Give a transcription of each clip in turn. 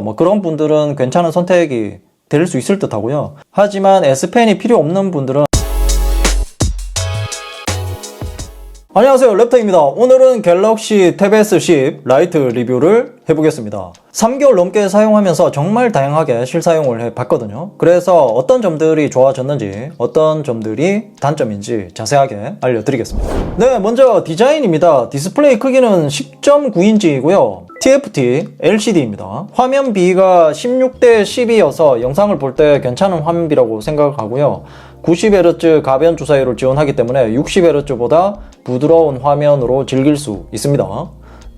뭐 그런 분들은 괜찮은 선택이 될 수 있을 듯 하고요. 하지만 S펜이 필요 없는 분들은 안녕하세요 랩터입니다. 오늘은 갤럭시 탭 S10 라이트 리뷰를 해보겠습니다. 3개월 넘게 사용하면서 정말 다양하게 실사용을 해봤거든요. 그래서 어떤 점들이 좋아졌는지 어떤 점들이 단점인지 자세하게 알려드리겠습니다. 네 먼저 디자인입니다. 디스플레이 크기는 10.9인치이고요. TFT LCD입니다. 화면 비가 16대 12여서 영상을 볼 때 괜찮은 화면비라고 생각하고요 90Hz 가변 주사율을 지원하기 때문에 60Hz보다 부드러운 화면으로 즐길 수 있습니다.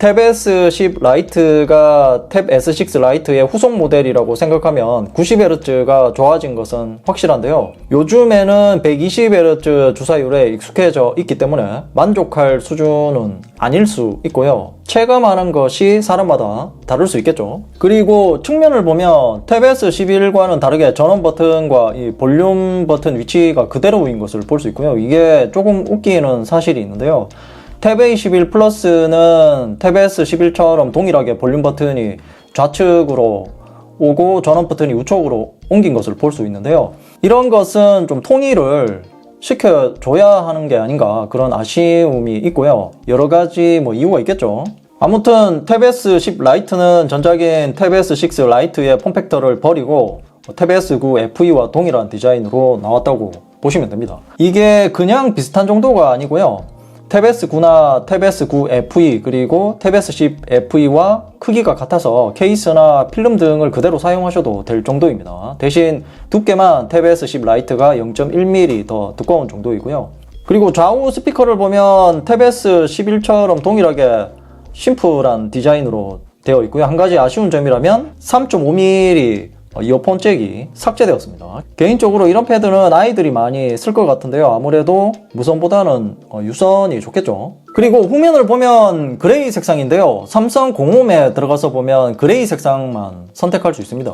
탭 S10 라이트가 탭 S6 라이트의 후속 모델이라고 생각하면 90Hz가 좋아진 것은 확실한데요. 요즘에는 120Hz 주사율에 익숙해져 있기 때문에 만족할 수준은 아닐 수 있고요. 체감하는 것이 사람마다 다를 수 있겠죠. 그리고 측면을 보면 탭 S11과는 다르게 전원 버튼과 이 볼륨 버튼 위치가 그대로인 것을 볼 수 있고요. 이게 조금 웃기는 사실이 있는데요. 탭 A11 플러스는 탭 S11처럼 동일하게 볼륨 버튼이 좌측으로 오고 전원 버튼이 우측으로 옮긴 것을 볼 수 있는데요. 이런 것은 좀 통일을 시켜줘야 하는 게 아닌가 그런 아쉬움이 있고요. 여러 가지 뭐 이유가 있겠죠. 아무튼 탭 S10 라이트는 전작인 탭 S6 라이트의 폼팩터를 버리고 탭 S9 FE와 동일한 디자인으로 나왔다고 보시면 됩니다. 이게 그냥 비슷한 정도가 아니고요. 탭 S9나 탭 S9 FE 그리고 탭 S10 FE와 크기가 같아서 케이스나 필름 등을 그대로 사용하셔도 될 정도입니다. 대신 두께만 탭 S10 라이트가 0.1mm 더 두꺼운 정도이고요. 그리고 좌우 스피커를 보면 탭 S11처럼 동일하게 심플한 디자인으로 되어 있고요. 한 가지 아쉬운 점이라면 3.5mm 이어폰 잭이 삭제되었습니다. 개인적으로 이런 패드는 아이들이 많이 쓸 것 같은데요. 아무래도 무선보다는 어, 유선이 좋겠죠. 그리고 후면을 보면 그레이 색상인데요. 삼성 공홈에 들어가서 보면 그레이 색상만 선택할 수 있습니다.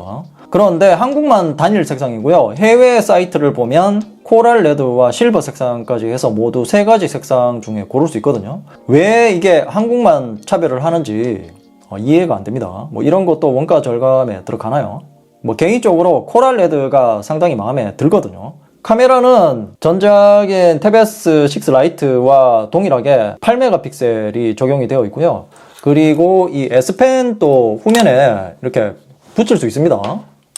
그런데 한국만 단일 색상이고요. 해외 사이트를 보면 코랄 레드와 실버 색상까지 해서 모두 세 가지 색상 중에 고를 수 있거든요. 왜 이게 한국만 차별을 하는지 어, 이해가 안 됩니다. 뭐 이런 것도 원가 절감에 들어가나요? 뭐 개인적으로 코랄 레드가 상당히 마음에 들거든요. 카메라는 전작인 탭 S6 라이트와 동일하게 8메가픽셀이 적용이 되어 있고요. 그리고 이 S펜도 후면에 이렇게 붙일 수 있습니다.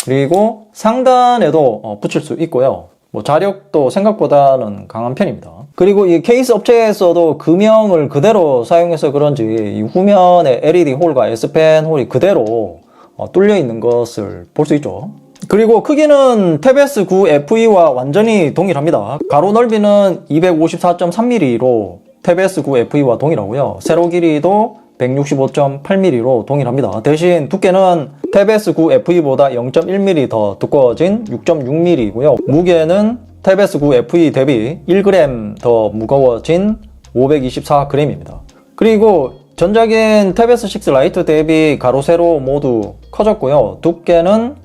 그리고 상단에도 어, 붙일 수 있고요. 뭐 자력도 생각보다는 강한 편입니다. 그리고 이 케이스 업체에서도 금형을 그대로 사용해서 그런지 이 후면에 LED 홀과 S펜 홀이 그대로 어, 뚫려 있는 것을 볼 수 있죠. 그리고 크기는 탭 S9 FE와 완전히 동일합니다. 가로 넓이는 254.3mm로 탭 S9 FE와 동일하고요. 세로 길이도 165.8mm로 동일합니다. 대신 두께는 탭 S9 FE보다 0.1mm 더 두꺼워진 6.6mm이고요. 무게는 탭 S9 FE 대비 1g 더 무거워진 524g입니다. 그리고 전작인 탭 S6 라이트 대비 가로 세로 모두 커졌고요. 두께는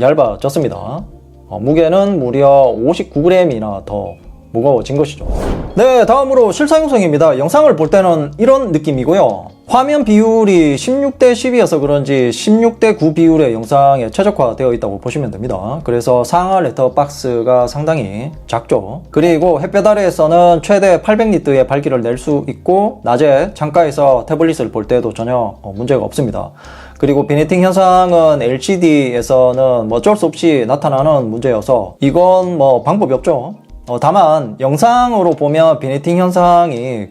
얇아졌습니다. 어, 무게는 무려 59g이나 더 무거워진 것이죠. 네, 다음으로 실사용성입니다. 영상을 볼 때는 이런 느낌이고요. 화면 비율이 16대 10이어서 그런지 16대 9 비율의 영상에 최적화되어 있다고 보시면 됩니다. 그래서 상하 레터 박스가 상당히 작죠. 그리고 햇볕 아래에서는 최대 800니트의 밝기를 낼 수 있고 낮에 창가에서 태블릿을 볼 때도 전혀 어, 문제가 없습니다. 그리고 비니팅 현상은 LCD에서는 뭐 어쩔 수 없이 나타나는 문제여서 이건 뭐 방법이 없죠. 어, 다만 영상으로 보면 비니팅 현상이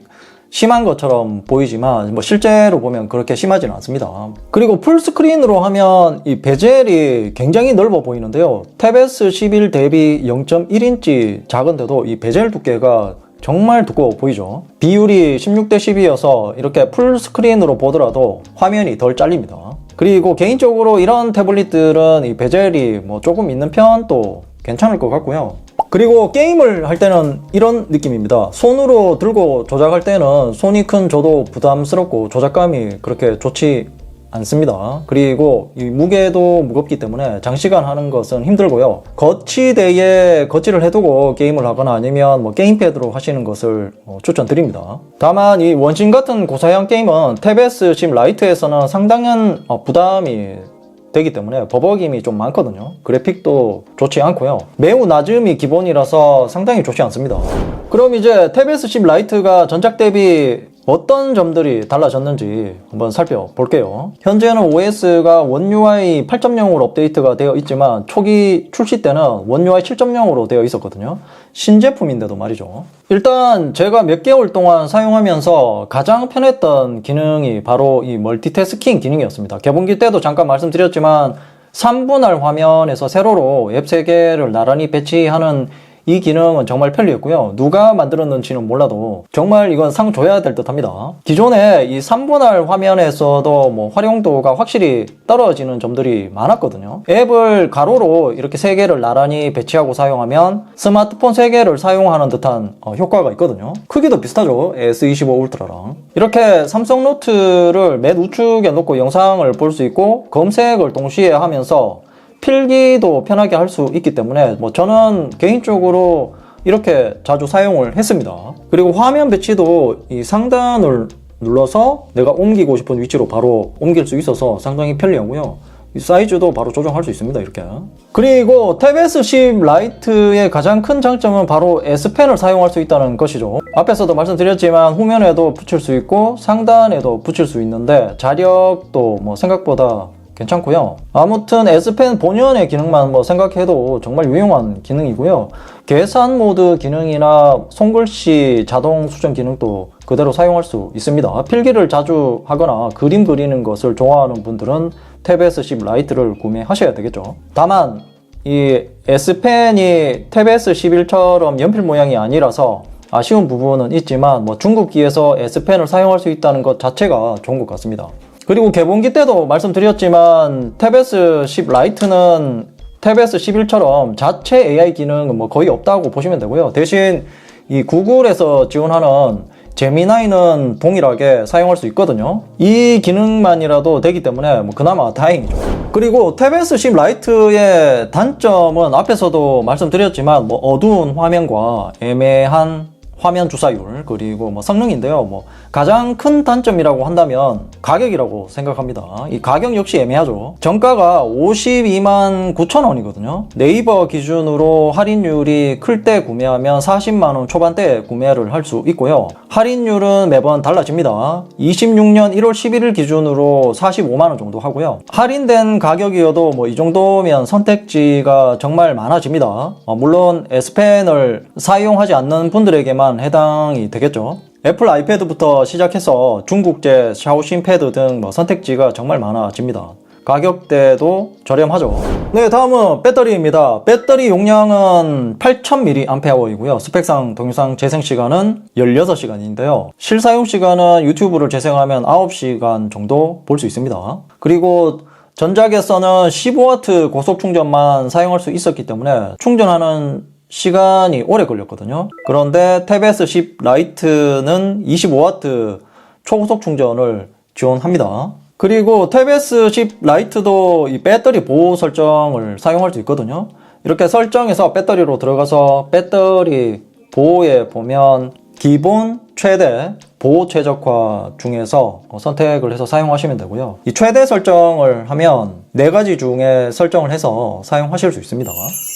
심한 것처럼 보이지만 뭐 실제로 보면 그렇게 심하지는 않습니다. 그리고 풀스크린으로 하면 이 베젤이 굉장히 넓어 보이는데요. 탭 S11 대비 0.1인치 작은데도 이 베젤 두께가 정말 두꺼워 보이죠. 비율이 16대 10이어서 이렇게 풀스크린으로 보더라도 화면이 덜 잘립니다. 그리고 개인적으로 이런 태블릿들은 이 베젤이 뭐 조금 있는 편도 괜찮을 것 같고요. 그리고 게임을 할 때는 이런 느낌입니다. 손으로 들고 조작할 때는 손이 큰 저도 부담스럽고 조작감이 그렇게 좋지 않습니다. 그리고 이 무게도 무겁기 때문에 장시간 하는 것은 힘들고요. 거치대에 거치를 해두고 게임을 하거나 아니면 뭐 게임패드로 하시는 것을 어, 추천드립니다. 다만 이 원신 같은 고사양 게임은 탭 S10 라이트에서는 상당한 어, 부담이 되기 때문에 버벅임이 좀 많거든요. 그래픽도 좋지 않고요. 매우 낮음이 기본이라서 상당히 좋지 않습니다. 그럼 이제 탭 S10 라이트가 전작 대비 어떤 점들이 달라졌는지 한번 살펴볼게요. 현재는 OS가 원UI 8.0으로 업데이트가 되어 있지만 초기 출시 때는 원UI 7.0으로 되어 있었거든요. 신제품인데도 말이죠. 일단 제가 몇 개월 동안 사용하면서 가장 편했던 기능이 바로 이 멀티태스킹 기능이었습니다. 개봉기 때도 잠깐 말씀드렸지만 3분할 화면에서 세로로 앱 3개를 나란히 배치하는 이 기능은 정말 편리했고요. 누가 만들었는지는 몰라도 정말 이건 상 줘야 될 듯 합니다. 기존에 이 3분할 화면에서도 뭐 활용도가 확실히 떨어지는 점들이 많았거든요. 앱을 가로로 이렇게 3개를 나란히 배치하고 사용하면 스마트폰 3개를 사용하는 듯한 어, 효과가 있거든요. 크기도 비슷하죠. S25 울트라랑. 이렇게 삼성 노트를 맨 우측에 놓고 영상을 볼 수 있고 검색을 동시에 하면서 필기도 편하게 할 수 있기 때문에 뭐 저는 개인적으로 이렇게 자주 사용을 했습니다. 그리고 화면 배치도 이 상단을 눌러서 내가 옮기고 싶은 위치로 바로 옮길 수 있어서 상당히 편리하고요. 이 사이즈도 바로 조정할 수 있습니다. 이렇게. 그리고 탭 S10 라이트의 가장 큰 장점은 바로 S펜을 사용할 수 있다는 것이죠. 앞에서도 말씀드렸지만 후면에도 붙일 수 있고 상단에도 붙일 수 있는데 자력도 뭐 생각보다 괜찮고요. 아무튼 S펜 본연의 기능만 뭐 생각해도 정말 유용한 기능이고요. 계산 모드 기능이나 손글씨 자동 수정 기능도 그대로 사용할 수 있습니다. 필기를 자주 하거나 그림 그리는 것을 좋아하는 분들은 탭 S10 라이트를 구매하셔야 되겠죠. 다만 이 S펜이 탭 S11처럼 연필 모양이 아니라서 아쉬운 부분은 있지만 뭐 중국기에서 S펜을 사용할 수 있다는 것 자체가 좋은 것 같습니다. 그리고 개봉기 때도 말씀드렸지만 탭 S10 라이트는 탭 S11처럼 자체 AI 기능은 뭐 거의 없다고 보시면 되고요. 대신 이 구글에서 지원하는 제미나이는 동일하게 사용할 수 있거든요. 이 기능만이라도 되기 때문에 뭐 그나마 다행이죠. 그리고 탭 S10 라이트의 단점은 앞에서도 말씀드렸지만 뭐 어두운 화면과 애매한 화면 주사율 그리고 뭐 성능인데요. 뭐 가장 큰 단점이라고 한다면 가격이라고 생각합니다. 이 가격 역시 애매하죠. 정가가 52만 9천 원이거든요. 네이버 기준으로 할인율이 클 때 구매하면 40만 원 초반대에 구매를 할 수 있고요. 할인율은 매번 달라집니다. 26년 1월 11일 기준으로 45만 원 정도 하고요. 할인된 가격이어도 뭐 이 정도면 선택지가 정말 많아집니다. 어, 물론 S펜을 사용하지 않는 분들에게만 해당이 되겠죠. 애플 아이패드부터 시작해서 중국제 샤오신 패드 등 뭐 선택지가 정말 많아집니다. 가격대도 저렴하죠. 네, 다음은 배터리입니다. 배터리 용량은 8000mAh이고요. 스펙상 동영상 재생 시간은 16시간인데요. 실사용 시간은 유튜브를 재생하면 9시간 정도 볼 수 있습니다. 그리고 전작에서는 15W 고속 충전만 사용할 수 있었기 때문에 충전하는 시간이 오래 걸렸거든요. 그런데 탭 S10 라이트는 25W 초고속 충전을 지원합니다. 그리고 탭 S10 라이트도 이 배터리 보호 설정을 사용할 수 있거든요. 이렇게 설정해서 배터리로 들어가서 배터리 보호에 보면 기본, 최대, 보호 최적화 중에서 어, 선택을 해서 사용하시면 되고요. 이 최대 설정을 하면 네 가지 중에 설정을 해서 사용하실 수 있습니다.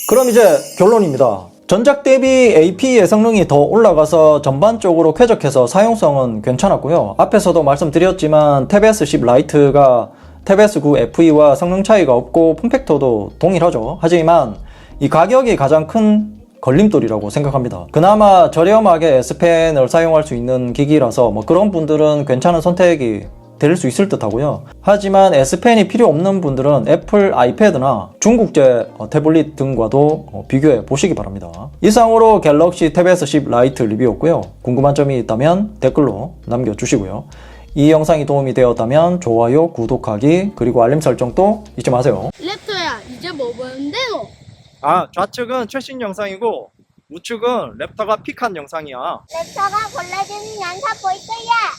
그럼 이제 결론입니다. 전작 대비 AP의 성능이 더 올라가서 전반적으로 쾌적해서 사용성은 괜찮았고요. 앞에서도 말씀드렸지만 탭 S10 라이트가 탭 S9 FE와 성능 차이가 없고 폼팩터도 동일하죠. 하지만 이 가격이 가장 큰 걸림돌이라고 생각합니다. 그나마 저렴하게 S펜을 사용할 수 있는 기기라서 뭐 그런 분들은 괜찮은 선택이 될 수 있을 듯 하고요. 하지만 S펜이 필요 없는 분들은 애플 아이패드나 중국제 어, 태블릿 등과도 어, 비교해 보시기 바랍니다. 이상으로 갤럭시 탭 S10 라이트 리뷰였고요. 궁금한 점이 있다면 댓글로 남겨주시고요. 이 영상이 도움이 되었다면 좋아요, 구독하기, 그리고 알림 설정도 잊지 마세요. 랩터야 이제 뭐 보는데 너? 아, 좌측은 최신 영상이고 우측은 랩터가 픽한 영상이야. 랩터가 골라주는 영상 볼 거야.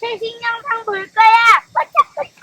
최신 영상 볼 거야.